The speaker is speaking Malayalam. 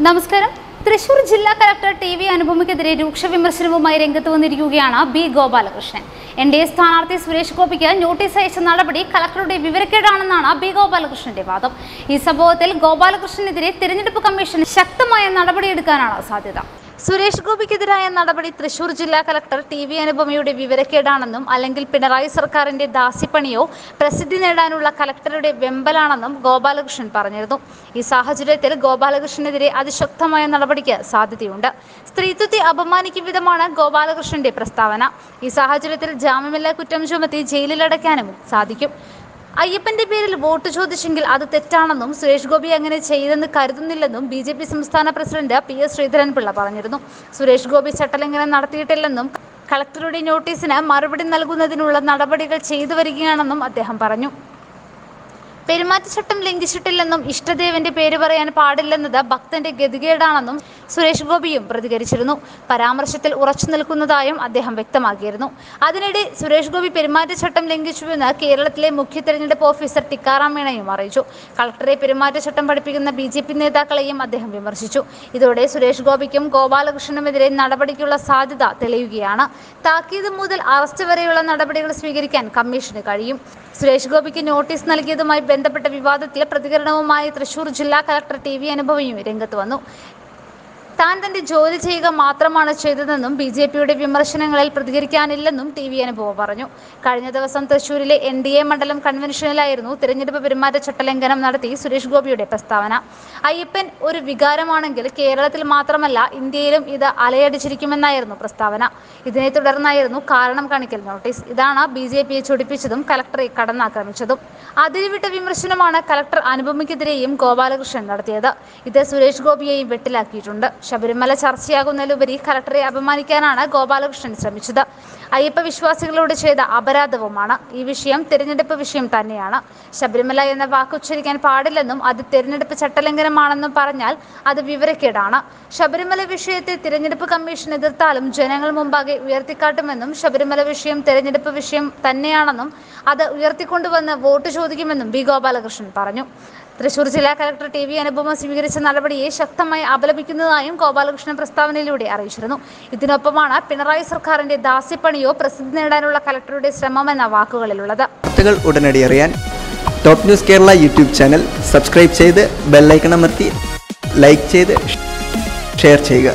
നമസ്കാരം. തൃശൂർ ജില്ലാ കലക്ടർ ടി വി അനുപമയ്ക്കെതിരെ രൂക്ഷ വിമർശനവുമായി രംഗത്ത് വന്നിരിക്കുകയാണ് B Gopalakrishnan. N D A സ്ഥാനാർത്ഥി സുരേഷ് ഗോപിക്ക് നോട്ടീസ് അയച്ച നടപടി കലക്ടറുടെ വിവരക്കേടാണെന്നാണ് ബി ഗോപാലകൃഷ്ണന്റെ വാദം. ഈ സംഭവത്തിൽ ഗോപാലകൃഷ്ണനെതിരെ തിരഞ്ഞെടുപ്പ് കമ്മീഷൻ ശക്തമായ നടപടിയെടുക്കാനാണ് സാധ്യത. സുരേഷ് ഗോപിക്കെതിരായ നടപടി തൃശൂർ ജില്ലാ കലക്ടർ ടി വി അനുപമയുടെ വിവരക്കേടാണെന്നും അല്ലെങ്കിൽ പിണറായി സർക്കാരിന്റെ ദാസിപ്പണിയോ പ്രസിദ്ധി നേടാനുള്ള കലക്ടറുടെ വെമ്പലാണെന്നും ഗോപാലകൃഷ്ണൻ പറഞ്ഞിരുന്നു. ഈ സാഹചര്യത്തിൽ ഗോപാലകൃഷ്ണനെതിരെ അതിശക്തമായ നടപടിക്ക് സാധ്യതയുണ്ട്. സ്ത്രീത്വത്തെ അപമാനിക്കും വിധമാണ് ഗോപാലകൃഷ്ണന്റെ പ്രസ്താവന. ഈ സാഹചര്യത്തിൽ ജാമ്യമില്ലാ കുറ്റം ചുമത്തി ജയിലിലടയ്ക്കാനും സാധിക്കും. അയ്യപ്പന്റെ പേരിൽ വോട്ട് ചോദിച്ചെങ്കിൽ അത് തെറ്റാണെന്നും സുരേഷ് ഗോപി അങ്ങനെ ചെയ്തെന്ന് കരുതുന്നില്ലെന്നും ബി ജെ പി സംസ്ഥാന പ്രസിഡന്റ് പി എസ് ശ്രീധരൻപിള്ള പറഞ്ഞിരുന്നു. സുരേഷ് ഗോപി ചട്ടലംഘനം നടത്തിയിട്ടില്ലെന്നും കളക്ടറുടെ നോട്ടീസിന് മറുപടി നൽകുന്നതിനുള്ള നടപടികൾ ചെയ്തു വരികയാണെന്നും അദ്ദേഹം പറഞ്ഞു. പെരുമാറ്റച്ചട്ടം ലംഘിച്ചിട്ടില്ലെന്നും ഇഷ്ടദേവന്റെ പേര് പറയാൻ പാടില്ലെന്നത് ഭക്തന്റെ ഗതികേടാണെന്നും സുരേഷ് ഗോപിയും പ്രതികരിച്ചിരുന്നു. പരാമർശത്തിൽ ഉറച്ചു നിൽക്കുന്നതായും അദ്ദേഹം വ്യക്തമാക്കിയിരുന്നു. അതിനിടെ സുരേഷ് ഗോപി പെരുമാറ്റച്ചട്ടം ലംഘിച്ചുവെന്ന് കേരളത്തിലെ മുഖ്യ തെരഞ്ഞെടുപ്പ് ഓഫീസർ ടിക്കാറാം മീണയും അറിയിച്ചു. കളക്ടറെ പെരുമാറ്റച്ചട്ടം പഠിപ്പിക്കുന്ന ബി ജെ പി നേതാക്കളെയും അദ്ദേഹം വിമർശിച്ചു. ഇതോടെ സുരേഷ് ഗോപിക്കും ഗോപാലകൃഷ്ണനുമെതിരെ നടപടിക്കുള്ള സാധ്യത തെളിയുകയാണ്. താക്കീത് മുതൽ അറസ്റ്റ് വരെയുള്ള നടപടികൾ സ്വീകരിക്കാൻ കമ്മീഷന് കഴിയും. സുരേഷ് ഗോപിക്ക് നോട്ടീസ് നൽകിയതുമായി ബന്ധപ്പെട്ട വിവാദത്തിൽ പ്രതികരണവുമായി തൃശൂർ ജില്ലാ കളക്ടർ ടി വി അനുഭവിയും രംഗത്ത് വന്നു. താൻ തന്റെ ജോലി ചെയ്യുക മാത്രമാണ് ചെയ്തതെന്നും ബി ജെ പിയുടെ വിമർശനങ്ങളിൽ പ്രതികരിക്കാനില്ലെന്നും ടി വി അനുഭവ പറഞ്ഞു. കഴിഞ്ഞ ദിവസം തൃശൂരിലെ എൻ ഡി എ മണ്ഡലം കൺവെൻഷനിലായിരുന്നു തിരഞ്ഞെടുപ്പ് പെരുമാറ്റച്ചട്ട ലംഘനം നടത്തി സുരേഷ് ഗോപിയുടെ പ്രസ്താവന. അയ്യപ്പൻ ഒരു വികാരമാണെങ്കിൽ കേരളത്തിൽ മാത്രമല്ല ഇന്ത്യയിലും ഇത് അലയടിച്ചിരിക്കുമെന്നായിരുന്നു പ്രസ്താവന. ഇതിനെ തുടർന്നായിരുന്നു കാരണം കാണിക്കൽ നോട്ടീസ്. ഇതാണ് ബി ജെ പിയെ ചൊടിപ്പിച്ചതും കലക്ടറെ കടന്നാക്രമിച്ചതും. അതിരുവിട്ട വിമർശനമാണ് കലക്ടർ അനുപമയ്ക്കെതിരെയും ഗോപാലകൃഷ്ണൻ നടത്തിയത്. ഇത് സുരേഷ് ഗോപിയെയും വെട്ടിലാക്കിയിട്ടുണ്ട്. ശബരിമല ചർച്ചയാകുന്നതിലുപരി കലക്ടറെ അപമാനിക്കാനാണ് ഗോപാലകൃഷ്ണൻ ശ്രമിച്ചത്. അയ്യപ്പ വിശ്വാസികളോട് ചെയ്ത അപരാധവുമാണ്. ഈ വിഷയം തിരഞ്ഞെടുപ്പ് വിഷയം തന്നെയാണ്. ശബരിമല എന്ന വാക്ക് ഉച്ചരിക്കാൻ പാടില്ലെന്നും അത് തിരഞ്ഞെടുപ്പ് ചട്ടലംഘനമാണെന്നും പറഞ്ഞാൽ അത് വിവരക്കേടാണ്. ശബരിമല വിഷയത്തെ തിരഞ്ഞെടുപ്പ് കമ്മീഷൻ എതിർത്താലും ജനങ്ങൾ മുമ്പാകെ ഉയർത്തിക്കാട്ടുമെന്നും ശബരിമല വിഷയം തിരഞ്ഞെടുപ്പ് വിഷയം തന്നെയാണെന്നും അത് ഉയർത്തിക്കൊണ്ടുവന്ന് വോട്ട് ചോദിക്കുമെന്നും ബി ഗോപാലകൃഷ്ണൻ പറഞ്ഞു. തൃശൂർ ജില്ലാ കലക്ടർ ടി വി അനുപമ സ്വീകരിച്ച നടപടിയെ ശക്തമായി അപലപിക്കുന്നതായും ഗോപാലകൃഷ്ണൻ പ്രസ്താവനയിലൂടെ അറിയിച്ചിരുന്നു. ഇതിനൊപ്പമാണ് പിണറായി സർക്കാരിന്റെ ദാസ്യപ്പണിയോ പ്രസിദ്ധി നേടാനുള്ള കലക്ടറുടെ ശ്രമമെന്ന വാക്കുകളിലുള്ളത്. ഉടനടി അറിയാൻ top news Kerala YouTube channel subscribe ചെയ്ത് ബെല്ലൈക്കൺ അമർത്തി ലൈക്ക് ചെയ്ത് ഷെയർ ചെയ്യുക.